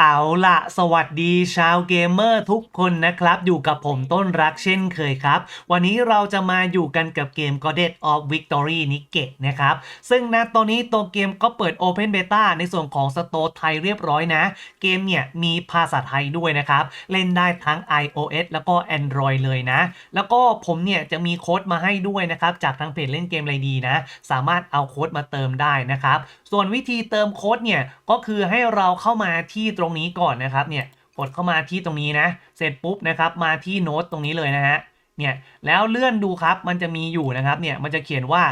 เอาละสวัสดีชาวเกมเมอร์ทุกคนนะครับ อยู่กับผมต้นรักเช่นเคยครับ วันนี้เราจะมาอยู่กันกับเกม Goddess of Victory นิเกะนะครับ ซึ่งณตอนนี้ตัวเกมก็เปิด Open Beta ในส่วนของสโตร์ไทยเรียบร้อยนะ เกมเนี่ยมีภาษาไทยด้วยนะครับ เล่นได้ทั้ง iOS แล้วก็ Android เลยนะ แล้วก็ผมเนี่ยจะมีโค้ดมาให้ด้วยนะครับ จากทางเพจเล่นเกมอะไรดีนะ สามารถเอาโค้ดมาเติมได้นะครับ ส่วนวิธีเติมโค้ดเนี่ยก็คือให้เราเข้ามาที่ตรงงนี้ก่อนนะครับเนี่ยกดเข้ามาที่ตรงนี้นะ เสร็จปุ๊บนะครับมาที่โน้ตตรงนี้เลยนะฮะเนี่ยแล้วเลื่อนดูครับมันจะมีอยู่นะครับเนี่ยมันจะเขียนว่า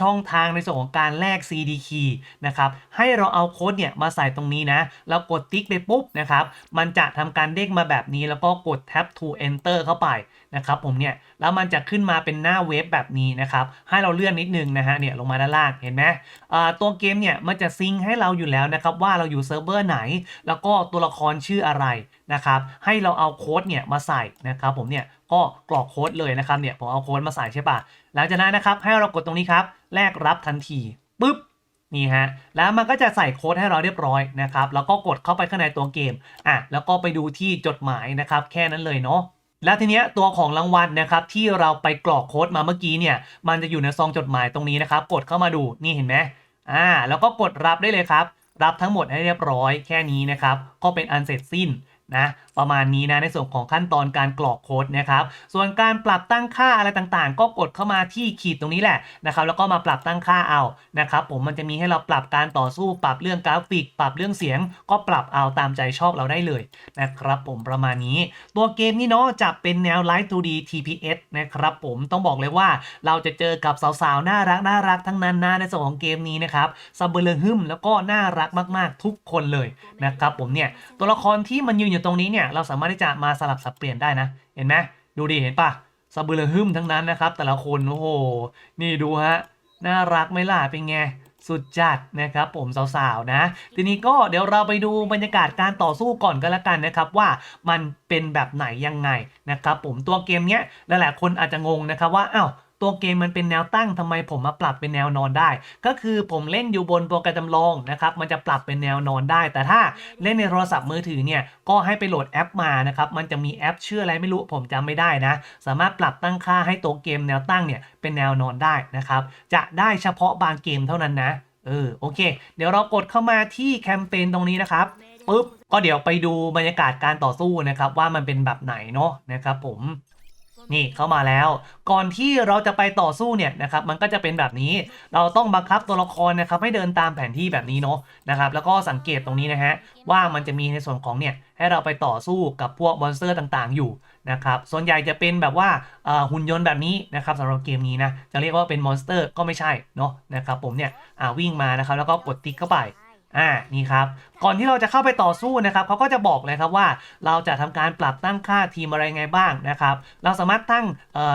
ช่องทางในส่วนของการแลก CD key นะครับให้เราเอาโค้ดเนี่ยมาใส่ตรงนี้นะแล้วกดติ๊กไปปุ๊บนะครับมันจะทำการเด้งมาแบบนี้แล้วก็กด tab to enter เข้าไป นะครับผมเนี่ยแล้วมันจะขึ้นมาเป็นหน้าเว็บแบบนี้นะครับให้เราเลื่อนนิดนึงนะฮะเนี่ยลงมาด้านล่างเห็นไหมตัวเกมเนี่ยมันจะซิงให้เราอยู่แล้วนะครับว่าเราอยู่เซิร์ฟเวอร์ไหน แล้วก็ตัวละครชื่ออะไรนะครับให้เราเอาโค้ดเนี่ยมาใส่นะครับผมเนี่ยก็กรอกโค้ดเลยนะครับเนี่ยผมเอาโค้ดมาใส่ใช่ปะหลังจากนั้นนะครับให้เรากดตรงนี้ครับแลกรับทันทีปุ๊บนี่ฮะแล้วมันก็จะใส่โค้ดให้เราเรียบร้อยนะครับแล้วก็กดเข้าไปข้างในตัวเกมอะแล้วก็ไปดูที่จดหมายนะครับแค่นั้นเลยเนาะ แล้วทีเนี้ยตัวของรางวัลนะครับที่เราไปกรอกโค้ดมาเมื่อกี้เนี่ยมันจะอยู่ในซองจดหมายตรงนี้นะครับ กดเข้ามาดูนี่เห็นไหมอ่าแล้วก็กดรับได้เลยครับ รับทั้งหมดให้เรียบร้อยแค่นี้นะครับ ก็เป็นอันเสร็จสิ้นนะ ประมาณนี้นะในส่วนของขั้นตอนการกรอกโค้ดนะครับ ส่วนการปรับตั้งค่าอะไรต่างๆ ก็กดเข้ามาที่ขีดตรงนี้แหละนะครับ แล้วก็มาปรับตั้งค่าเอานะครับผมมันจะมีให้เราปรับการต่อสู้ปรับเรื่องกราฟิก ปรับเรื่องเสียง ก็ปรับเอาตามใจชอบเราได้เลยนะครับผมประมาณนี้ ตัวเกมนี้เนาะจะเป็นแนว Light 2D TPS นะครับผมต้องบอกเลยว่าเราจะเจอกับสาวๆ น่ารักน่ารักทั้งนั้นนะในส่วนของเกมนี้นะครับซับเบลฮึมแล้วก็น่ารักมากๆ ทุกคนเลยนะครับผมเนี่ยตัวละครที่มันยืนอยู่ตรงนี้เนี่ยเราสามารถที่จะมาสลับสับเปลี่ยนได้นะ เห็นไหมดูดิเห็นปะซับเบลฮึมทั้งนั้นนะครับ แต่ละคนโอ้โหนี่ดูฮะน่ารักไหมล่ะเป็นไงสุดจัดนะครับผมสาวๆนะ ทีนี้ก็เดี๋ยวเราไปดูบรรยากาศการต่อสู้ก่อนกันละกันนะครับ ว่ามันเป็นแบบไหนยังไงนะครับ ผมตัวเกมเนี้ยหลายๆคนอาจจะงงนะครับว่าอ้าว ตัวเกมมันเป็นแนวตั้งทำไมผมมาปรับเป็นแนวนอนได้ ก็คือผมเล่นอยู่บนโปรแกรมจำลองนะครับมันจะปรับเป็นแนวนอนได้ แต่ถ้าเล่นในโทรศัพท์มือถือเนี่ยก็ให้ไปโหลดแอปมานะครับมันจะมีแอปชื่ออะไรไม่รู้ผมจำไม่ได้นะ สามารถปรับตั้งค่าให้ตัวเกมแนวตั้งเนี่ยเป็นแนวนอนได้นะครับจะได้เฉพาะบางเกมเท่านั้นนะเออโอเค เดี๋ยวเรากดเข้ามาที่แคมเปญตรงนี้นะครับปุ๊บก็เดี๋ยวไปดูบรรยากาศการต่อสู้นะครับว่ามันเป็นแบบไหนเนาะนะครับผม นี่เข้ามาแล้ว ก่อนที่เราจะไปต่อสู้เนี่ยนะครับมันก็จะเป็นแบบนี้ เราต้องบังคับตัวละครนะครับให้เดินตามแผนที่แบบนี้เนาะนะครับแล้วก็สังเกตตรงนี้นะฮะว่ามันจะมีในส่วนของเนี่ยให้เราไปต่อสู้กับพวกมอนสเตอร์ต่างๆ อยู่นะครับส่วนใหญ่จะเป็นแบบว่าหุ่นยนต์แบบนี้นะครับสำหรับเกมนี้นะจะเรียกว่าเป็นมอนสเตอร์ก็ไม่ใช่เนาะนะครับผมเนี่ยวิ่งมานะครับแล้วก็กดติ๊กเข้าไป อ่านี่ครับ ก่อนที่เราจะเข้าไปต่อสู้นะครับเขาก็จะบอกเลยครับว่าเราจะทำการปรับตั้งค่าทีมอะไรไงบ้างนะครับ เราสามารถตั้ง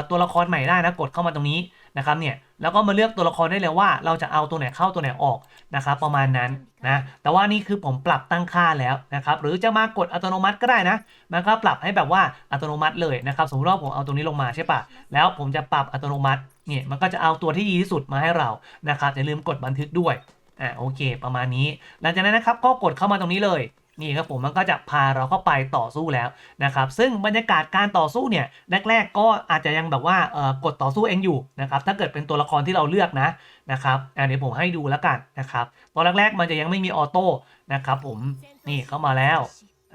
ตัวละครใหม่ได้นะกดเข้ามาตรงนี้นะครับเนี่ยแล้วก็มาเลือกตัวละครได้เลยว่า เราจะเอาตัวไหนเข้าตัวไหนออกนะครับประมาณนั้นนะแต่ว่านี่คือผมปรับตั้งค่าแล้วนะครับหรือจะมากดอัตโนมัติก็ได้นะ มันก็ปรับให้แบบว่าอัตโนมัติเลยนะครับสมมติว่าผมเอาตรงนี้ลงมาใช่ปะแล้วผมจะปรับอัตโนมัติเนี่ยมันก็จะเอาตัวที่ดีที่สุดมาให้เรานะครับอย่าลืมกดบันทึกด้วย อ่าโอเค ประมาณนี้ หลังจากนั้นนะครับก็กดเข้ามาตรงนี้เลยนี่ครับผมมันก็จะพาเราเข้าไปต่อสู้แล้วนะครับซึ่งบรรยากาศการต่อสู้เนี่ยแรกๆก็อาจจะยังแบบว่าเออกดต่อสู้เองอยู่นะครับถ้าเกิดเป็นตัวละครที่เราเลือกนะนะครับอ่าเดี๋ยวผมให้ดูแล้วกันนะครับตอนแรกๆมันจะยังไม่มีออโต้นะครับผมนี่เข้ามาแล้ว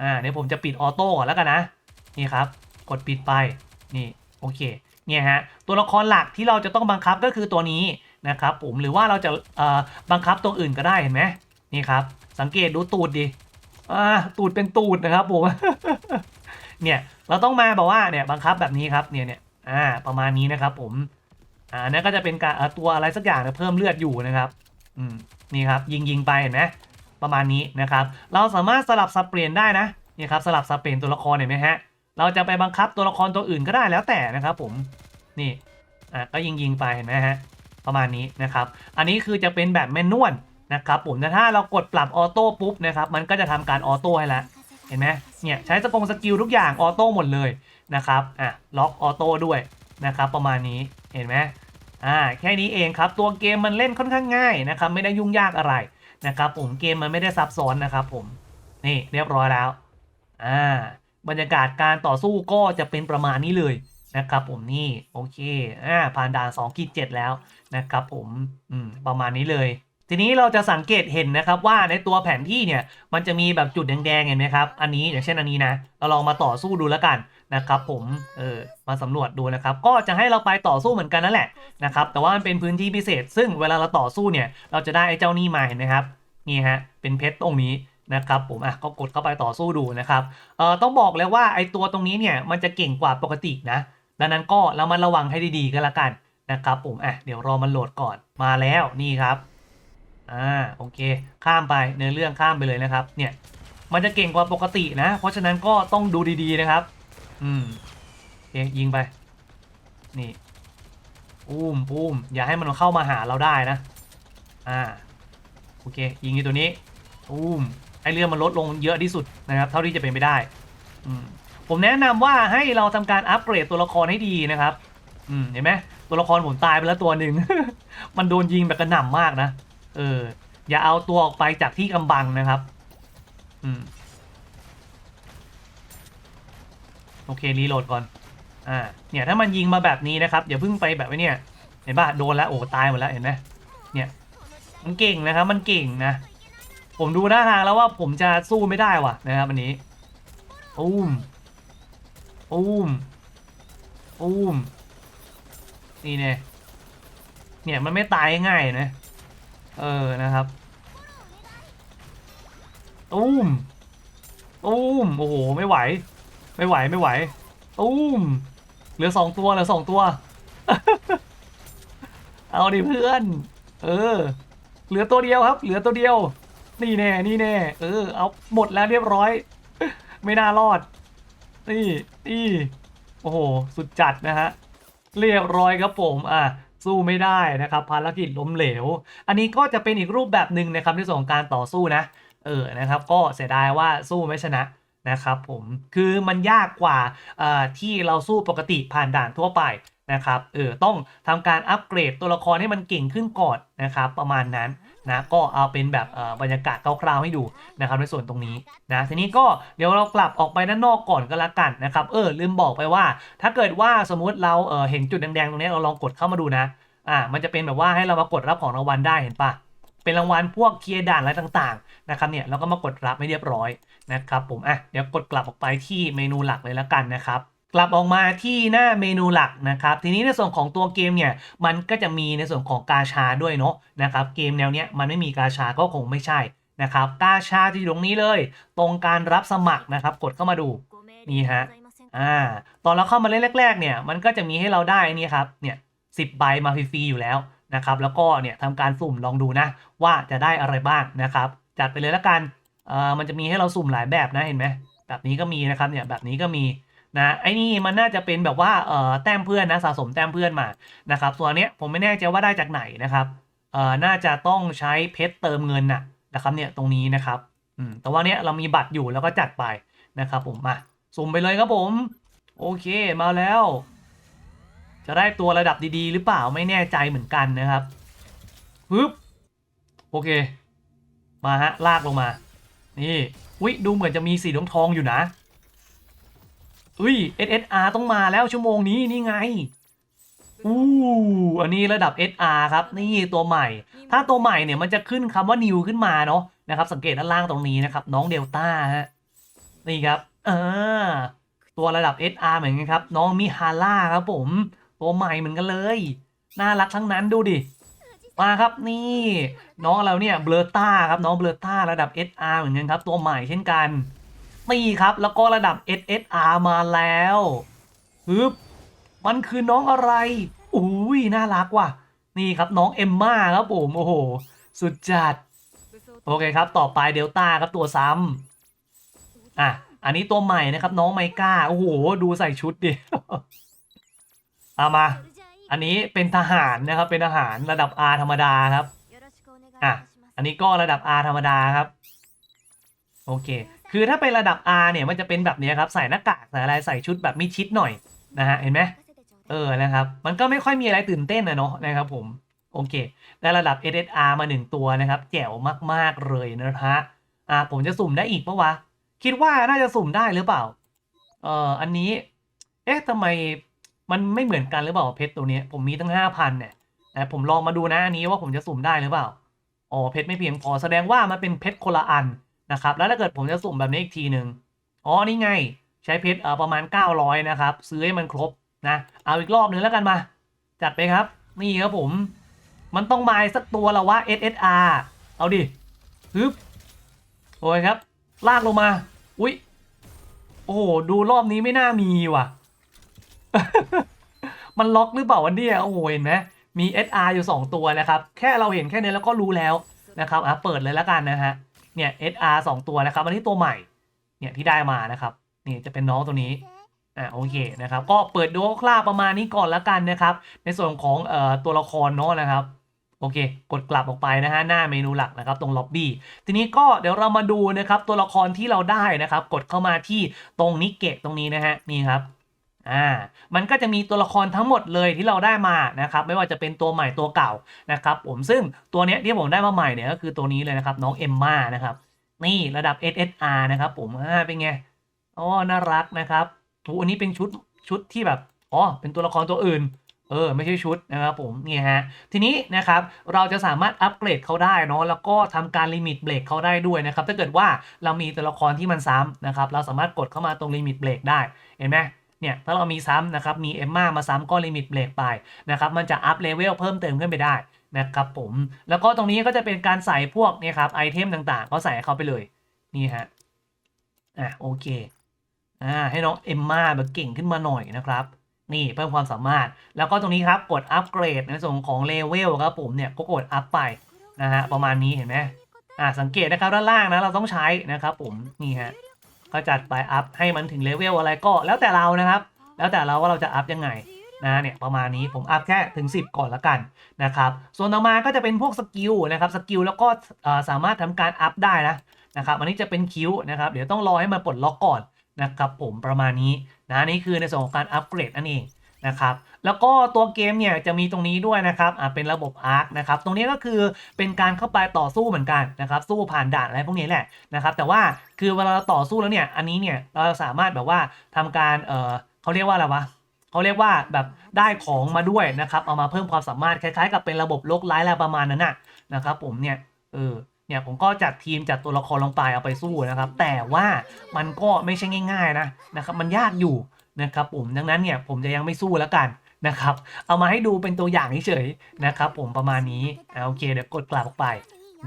อ่าเดี๋ยวผมจะปิดออโต้ก่อนแล้วกันนะนี่ครับกดปิดไปนี่โอเคเนี่ยฮะตัวละครหลักที่เราจะต้องบังคับก็คือตัวนี้ นะครับผมหรือว่าเราจะบังคับตัวอื่นก็ได้เห็นไหมนี่ครับ สังเกตดูตูดดิตูดเป็นตูดนะครับผมเนี่ยเราต้องมาแบบว่าเนี่ยบังคับแบบนี้ครับเนี่ยเนี่ยอ่าประมาณนี้นะครับ ผมอ่านั่นก็จะเป็นการตัวอะไรสักอย่างเพิ่มเลือดอยู่นะครับอืมนี่ครับยิงยิงไปเห็นไหมประมาณนี้นะครับ เราสามารถสลับสับเปลี่ยนได้นะนี่ครับสลับสับเปลี่ยนตัวละครเห็นไหมฮะเราจะไปบังคับตัวละครตัวอื่นก็ได้แล้วแต่นะครับ ผมนี่อะก็ยิงยิงไปเห็นไหมฮะ ประมาณนี้นะครับ อันนี้คือจะเป็นแบบแมนนวลนะครับผมแต่ถ้าเรากดปรับออโต้ปุ๊บนะครับ มันก็จะทำการออโต้ให้แล้วเห็นไหมเนี่ยใช้สกงสกิลทุกอย่างออโต้หมดเลยนะครับอะล็อกออโต้ด้วยนะครับ ประมาณนี้เห็นไหมอ่าแค่นี้เองครับ ตัวเกมมันเล่นค่อนข้างง่ายนะครับ ไม่ได้ยุ่งยากอะไรนะครับผมเกมมันไม่ได้ซับซ้อนนะครับผมนี่เรียบร้อยแล้วอ่าบรรยากาศการต่อสู้ก็จะเป็นประมาณนี้เลย นะครับผมนี่โอเคอ่าผ่านด่าน2ขีด7แล้วนะครับผมอืมประมาณนี้เลย ทีนี้เราจะสังเกตเห็นนะครับว่าในตัวแผนที่เนี่ยมันจะมีแบบจุดแดงๆเห็นไหมครับอันนี้อย่างเช่นอันนี้นะเราลองมาต่อสู้ดูแล้วกันนะครับผมเออมาสำรวจดูนะครับ ก็จะให้เราไปต่อสู้เหมือนกันนั่นแหละนะครับแต่ว่ามันเป็นพื้นที่พิเศษ ซึ่งเวลาเราต่อสู้เนี่ยเราจะได้ไอ้เจ้านี่มาเห็นไหมครับนี่ฮะเป็นเพชรตรงนี้นะครับผมอะก็กดเข้าไปต่อสู้ดูนะครับเอ่อต้องบอกเลยว่าไอ้ตัวตรงนี้เนี่ยมันจะเก่งกว่าปกตินะ ดังนั้นก็เรามาระวังให้ดีๆก็แล้วกันนะครับผมอะเดี๋ยวรอมันโหลดก่อนมาแล้วนี่ครับอ่าโอเค ข้ามไปเนื้อเรื่องข้ามไปเลยนะครับ เนี่ยมันจะเก่งกว่าปกตินะ เพราะฉะนั้นก็ต้องดูดีๆนะครับ อืมโอเคยิงไป นี่ปุ้มปุ้มอย่าให้มันเข้ามาหาเราได้นะ อ่าโอเค ยิงอยู่ตัวนี้ปุ้มไอเรือมันลดลงเยอะที่สุดนะครับ เท่าที่จะเป็นไปได้ อืม ผมแนะนำว่าให้เราทำการอัปเกรดตัวละครให้ดีนะครับ อืมเห็นไหมตัวละครผมตายไปแล้วตัวหนึ่ง มันโดนยิงแบบกระหน่ำมากนะ เออ อย่าเอาตัวออกไปจากที่กำบังนะครับ อืม โอเครีโหลดก่อน อ่า เนี่ยถ้ามันยิงมาแบบนี้นะครับอย่าเพิ่งไปแบบไอ้เนี่ย เห็นป่ะโดนแล้วโอ้ตายหมดแล้วเห็นไหมเนี่ย มันเก่งนะครับ มันเก่งนะ ผมดูหน้าทางแล้วว่าผมจะสู้ไม่ได้ว่ะนะครับอันนี้อุ้ม อุ้มอุ้มนี่เนี่ยเนี่ยมันไม่ตายง่ายนะ เออนะครับอุ้มอุ้มโอ้โหไม่ไหว ไม่ไหวไม่ไหวอุ้มเหลือสองตัวเหลือสองตัว เอาดิเพื่อน เออ เหลือตัวเดียวครับ เหลือตัวเดียว นี่แน่นี่แน่เออเอาหมดแล้วเรียบร้อย ไม่น่ารอด นี่นี่โอ้โห สุดจัดนะฮะ เรียบร้อยครับผมอะสู้ไม่ได้นะครับ ภารกิจล้มเหลว อันนี้ก็จะเป็นอีกรูปแบบหนึ่งนะครับในส่วนของการต่อสู้นะ เออนะครับ ก็เสียดายว่าสู้ไม่ชนะนะครับผมคือมันยากกว่าอ่อที่เราสู้ปกติผ่านด่านทั่วไปนะครับเออต้องทำการอัปเกรดตัวละครให้มันเก่งขึ้นก่อนนะครับ ประมาณนั้น นะก็เอาเป็นแบบบรรยากาศคร่าวๆให้ดูนะครับในส่วนตรงนี้นะทีนี้ก็เดี๋ยวเรากลับออกไปด้านนอกก่อนก็แล้วกันนะครับเออลืมบอกไปว่า ถ้าเกิดว่าสมมุติเราเเห็นจุดแดงๆตรงนี้เราลองกดเข้ามาดูนะอ่ามันจะเป็นแบบว่าให้เรามากดรับของรางวัลได้เห็นปะเป็นรางวัลพวกเคลียร์ด่านอะไรต่างๆนะครับเนี่ยเราก็มากดรับไม่เรียบร้อยนะครับผมอะเดี๋ยวกดกลับออกไปที่เมนูหลักเลยแล้วกันนะครับ กลับออกมาที่หน้าเมนูหลักนะครับ ทีนี้ในส่วนของตัวเกมเนี่ยมันก็จะมีในส่วนของกาชาด้วยเนาะนะครับเกมแนวเนี้ยมันไม่มีกาชาก็คงไม่ใช่นะครับกาชาจะอยู่ตรงนี้เลย ตรงการรับสมัครนะครับ กดเข้ามาดูนี่ฮะอ่าตอนเราเข้ามาเล่นแรก ๆ เนี่ยมันก็จะมีให้เราได้นี่ครับเนี่ยสิบใบมาฟรีๆอยู่แล้วนะครับ แล้วก็เนี่ยทำการสุ่มลองดูนะ ว่าจะได้อะไรบ้างนะครับ จัดไปเลยละกันเอ่อมันจะมีให้เราสุ่มหลายแบบนะเห็นไหมแบบนี้ก็มีนะครับเนี่ยแบบนี้ก็มี นะไอ้นี่มันน่าจะเป็นแบบว่าเอ่อแต้มเพื่อนนะสะสมแต้มเพื่อนมานะครับส่วนนเนี้ยผมไม่แน่ใจว่าได้จากไหนนะครับเอ่อน่าจะต้องใช้เพชรเติมเงินน่ะนะครับเนี่ยตรงนี้นะครับอืมแต่ว่าเนี้ยเรามีบัตรอยู่แล้วก็จัดไปนะครับผมมาสุ่มไปเลยครับผมโอเคมาแล้ว จะได้ตัวระดับดีๆ หรือเปล่าไม่แน่ใจเหมือนกันนะครับปึ๊บโอเค มาฮะลากลงมา นี่อุ้ยดูเหมือนจะมีสีทองทองอยู่นะ อุ้ย SSR ต้องมาแล้วชั่วโมงนี้นี่ไงอู้อันนี้ระดับ SR ครับ นี่ตัวใหม่ ถ้าตัวใหม่เนี่ยมันจะขึ้นคำว่า new ขึ้นมาเนาะนะครับ สังเกตด้านล่างตรงนี้นะครับ น้องเดลต้าฮะนี่ครับอ่าตัวระดับ SR เหมือนกันครับ น้องมิฮาร่าครับผม ตัวใหม่เหมือนกันเลย น่ารักทั้งนั้นดูดิมาครับนี่ น้องเราเนี่ยเบลต้าครับน้องเบลต้าระดับ SR เหมือนกันครับ ตัวใหม่เช่นกัน นี่ครับ แล้วก็ระดับ SSR มาแล้วฮึบมันคือน้องอะไรอุ้ยน่ารักว่ะ นี่ครับน้องเอมม่าครับผม โอ้โห สุดจัด โอเคครับ ต่อไปเดลต้าครับตัวซ้ำอะ อันนี้ตัวใหม่นะครับ น้องไมก้า โอ้โห ดูใส่ชุดดิเอามา อันนี้เป็นทหารนะครับ เป็นทหารระดับ R ธรรมดาครับ อะ อันนี้ก็ระดับ R ธรรมดาครับ โอเค คือถ้าเป็นระดับ R เนี่ยมันจะเป็นแบบนี้ครับใส่หน้ากากใส่อะไรใส่ชุดแบบมิชิดหน่อยนะฮะเห็นไหมเออนะครับ มันก็ไม่ค่อยมีอะไรตื่นเต้นนะเนาะนะครับผมโอเคได้ระดับ SSR มาหนึ่งตัวนะครับแจ๋วมากๆเลยนะฮะอ่าผมจะสุ่มได้อีกปะวะ คิดว่าน่าจะสุ่มได้หรือเปล่าเอ่ออันนี้เอ๊ะทำไมมันไม่เหมือนกันหรือเปล่าเพชรตัวนี้ผมมีตั้งห้าพันเนี่ยแต่ผมลองมาดูนะอันนี้ว่าผมจะสุ่มได้หรือเปล่าอ๋อเพชรไม่เพียงพอแสดงว่ามันเป็นเพชรคนละอัน นะครับ แล้วถ้าเกิดผมจะสุ่มแบบนี้อีกทีหนึ่งอ๋อ นี่ไง ใช้เพชรประมาณ 900 นะครับ ซื้อให้มันครบนะ เอาอีกรอบหนึ่งแล้วกันมา จัดไปครับ นี่ครับผม มันต้องมาสักตัวละวะ SSR เอาดิฮึบโอ้ยครับ ลากลงมา อุ๊ยโอ้โห ดูรอบนี้ไม่น่ามีว่ะ มันล็อกหรือเปล่าวะเนี่ยโอ้โห เห็นไหมมี SR อยู่ 2 ตัวนะครับ แค่เราเห็นแค่นี้แล้วก็รู้แล้วนะครับ อะ เปิดเลยแล้วกันนะฮะ เนี่ย SR 2 ตัวนะครับอันนี้ตัวใหม่เนี่ยที่ได้มานะครับนี่จะเป็นน้องตัวนี้อ่าโอเคนะครับก็เปิดดูคร่าวๆประมาณนี้ก่อนแล้วกันนะครับ ในส่วนของเอ่อตัวละครเนาะนะครับโอเค กดกลับออกไปนะฮะหน้าเมนูหลักนะครับตรงล็อบบี้ ทีนี้ก็เดี๋ยวเรามาดูนะครับตัวละครที่เราได้นะครับ กดเข้ามาที่ตรงนิเกะตรงนี้นะฮะนี่ครับ อ่ามันก็จะมีตัวละครทั้งหมดเลยที่เราได้มานะครับไม่ว่าจะเป็นตัวใหม่ตัวเก่านะครับผมซึ่งตัวเนี้ยที่ผมได้มาใหม่เนี่ยก็คือตัวนี้เลยนะครับน้องเอมม่านะครับนี่ระดับ SSR นะครับผมอ่าเป็นไงอ๋อน่ารักนะครับโอ้อันนี้เป็นชุดชุดที่แบบอ๋อเป็นตัวละครตัวอื่นเออไม่ใช่ชุดนะครับผมนี่ฮะทีนี้นะครับเราจะสามารถอัปเกรดเขาได้เนาะแล้วก็ทำการลิมิตเบรกเขาได้ด้วยนะครับถ้าเกิดว่าเรามีตัวละครที่มันซ้ำนะครับเราสามารถกดเข้ามาตรงลิมิตเบรกได้เห็นไหม เนี่ยถ้าเรามีซ้ำนะครับมีเอมมามาซ้ำก็ลิมิตเบรกไปนะครับมันจะอัพเลเวลเพิ่มเติมขึ้นไปได้นะครับผมแล้วก็ตรงนี้ก็จะเป็นการใส่พวกเนี่ยครับไอเทมต่างๆ ก็ใส่ให้าไปเลยนี่ฮะอะโอเคอ่าให้น้องเอมมาแบบเก่งขึ้นมาหน่อยนะครับนี่เพิ่มความสามารถ แล้วก็ตรงนี้ครับกดอัปเกรดในส่วนของเลเวลครับผมเนี่ยก็กดอัพไปนะฮะประมาณนี้เห็นไหมอ่าสังเกตนะครับด้านล่างนะเราต้องใช้นะครับผมนี่ฮะ ก็จัดไปอัพให้มันถึงเลเวลอะไรก็แล้วแต่เรานะครับ แล้วแต่เราว่าเราจะอัพยังไงนะเนี่ยประมาณนี้ผมอัพแค่ถึง 10 ก่อนละกันนะครับส่วนต่อมาก็จะเป็นพวกสกิลนะครับสกิลแล้วก็สามารถทำการอัพได้นะนะครับอันนี้จะเป็นคิวนะครับเดี๋ยวต้องรอให้มันปลดล็อกก่อนนะครับผมประมาณนี้นะนี่คือในส่วนของการอัปเกรดนั่นเอง นะครับแล้วก็ตัวเกมเนี่ยจะมีตรงนี้ด้วยนะครับอ่าเป็นระบบอาร์คนะครับตรงนี้ก็คือเป็นการเข้าไปต่อสู้เหมือนกันนะครับสู้ผ่านด่านอะไรพวกนี้แหละนะครับแต่ว่าคือเวลาเราต่อสู้แล้วเนี่ยอันนี้เนี่ยเราสามารถแบบว่าทำการเออเขาเรียกว่าอะไรวะเขาเรียกว่าแบบได้ของมาด้วยนะครับเอามาเพิ่มความสามารถคล้ายๆ กับเป็นระบบโลกไร้อะไรประมาณนั้นนะนะครับผมเนี่ยเออเนี่ยผมก็จัดทีมจัดตัวละครลงไปเอาไปสู้นะครับ แต่ว่ามันก็ไม่ใช่ง่าย ๆนะนะครับมันยากอยู่ นะครับผมดังนั้นเนี่ยผมจะยังไม่สู้แล้วกันนะครับ เอามาให้ดูเป็นตัวอย่างเฉยๆนะครับผมประมาณนี้อโอเคเดี๋ยวกดกลับออกไป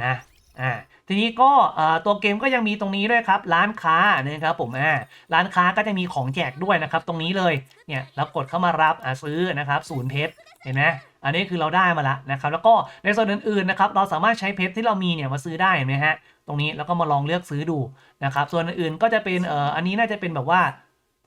นะอ่าทีนี้ก็เอ่อตัวเกมก็ยังมีตรงนี้ด้วยครับ ร้านค้านะครับผมอ่าร้านค้าก็จะมีของแจกด้วยนะครับ ตรงนี้เลยเนี่ยเรากดเข้ามารับอะซื้อนะครับศูนย์เพชรเห็นไหมอันนี้คือเราได้มาละนะครับ แล้วก็ในส่วนอื่นๆนะครับเราสามารถใช้เพชรที่เรามีเนี่ยมาซื้อได้เห็นไหมฮะตรงนี้แล้วก็มาลองเลือกซื้อดูนะครับ ส่วนอื่นๆก็จะเป็นเอ่ออันนี้น่าจะเป็นแบบว่า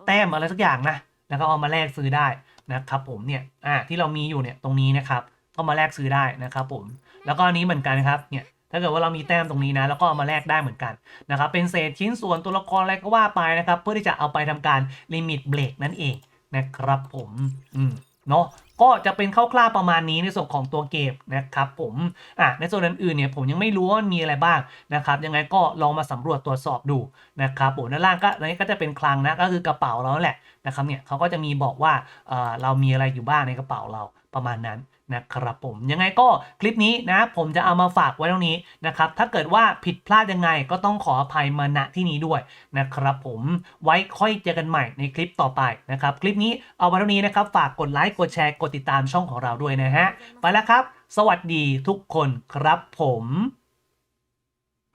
แต้มอะไรสักอย่างนะแล้วก็เอามาแลกซื้อได้นะครับผมเนี่ยอ่าที่เรามีอยู่เนี่ยตรงนี้นะครับก็มาแลกซื้อได้นะครับผมแล้วก็อันนี้เหมือนกันครับเนี่ยถ้าเกิดว่าเรามีแต้มตรงนี้นะแล้วก็เอามาแลกได้เหมือนกันนะครับเป็นเศษชิ้นส่วนตัวละครอะไรก็ว่าไปนะครับ เพื่อที่จะเอาไปทำการลิมิตเบรกนั่นเองนะครับผมอืมเนาะ ก็จะเป็นคร่าวๆประมาณนี้ในส่วนของตัวเกมนะครับผมอะในส่วนอื่นๆเนี่ยผมยังไม่รู้ว่ามันมีอะไรบ้างนะครับยังไงก็ลองมาสำรวจตรวจสอบดูนะครับผมด้านล่างก็อันนี้ก็จะเป็นคลังนะก็คือกระเป๋าเราแหละนะครับเนี่ยเขาก็จะมีบอกว่าเออเรามีอะไรอยู่บ้างในกระเป๋าเราประมาณนั้น นะครับผมยังไงก็คลิปนี้นะผมจะเอามาฝากไว้ตรงนี้นะครับถ้าเกิดว่าผิดพลาดยังไงก็ต้องขออภัยมาณที่นี้ด้วยนะครับผมไว้ค่อยเจอกันใหม่ในคลิปต่อไปนะครับคลิปนี้เอาไว้ตรงนี้นะครับฝากกดไลค์กดแชร์กดติดตามช่องของเราด้วยนะฮะไปแล้วครับ สวัสดีทุกคนครับผม